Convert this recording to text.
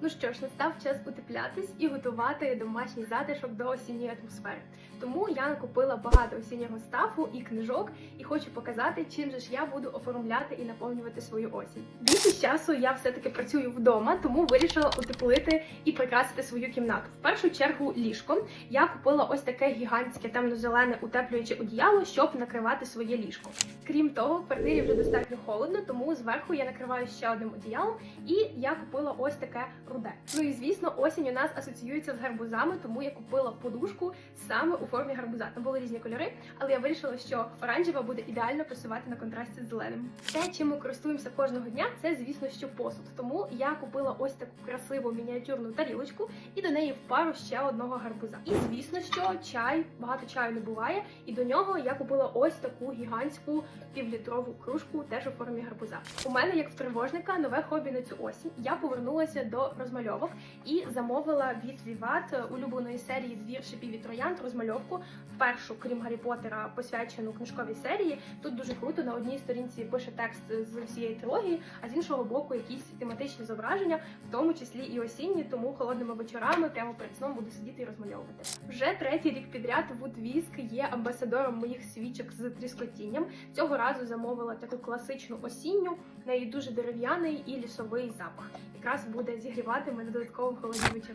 Ну що ж, настав час утеплятись і готувати домашній затишок до осінньої атмосфери. Тому я накупила багато осіннього стафу і книжок, і хочу показати, чим же ж я буду оформляти і наповнювати свою осінь. Більшість часу я все-таки працюю вдома, тому вирішила утеплити і прикрасити свою кімнату. В першу чергу ліжко. Я купила ось таке гігантське темно-зелене утеплююче одіяло, щоб накривати своє ліжко. Крім того, в квартирі вже достатньо холодно, тому зверху я накриваю ще одним одіялом. І я купила ось таке руде. Ну і звісно, осінь у нас асоціюється з гарбузами, тому я купила подушку саме у формі гарбуза. Там були різні кольори, але я вирішила, що оранжева буде ідеально пасувати на контрасті з зеленим. Те, чим ми користуємося кожного дня, це звісно, що посуд. Тому я купила ось таку красиву мініатюрну тарілочку і до неї в пару ще одного гарбуза. І звісно, що чай багато чаю не буває. І до нього я купила ось таку гігантську півлітрову кружку, теж у формі гарбуза. У мене, як в тривожника, нове хобі на цю осінь. Я повернулася до розмальовок і замовила від Vivat улюбленої серії двір шипів і троянд розмальовку. Першу, крім Гаррі Поттера, посвячену книжковій серії. Тут дуже круто на одній сторінці пише текст з всієї трилогії, а з іншого боку, якісь тематичні зображення, в тому числі і осінні. Тому холодними вечорами прямо перед сном буду сидіти і розмальовувати. Вже третій рік підряд Woodwhisk є амбасадором моїх свічок з тріскотінням. Цього разу замовила таку класичну осінню. Неї дуже дерев'яний і лісовий запах. Якраз буде зігрівати мене додатково холодні вечори.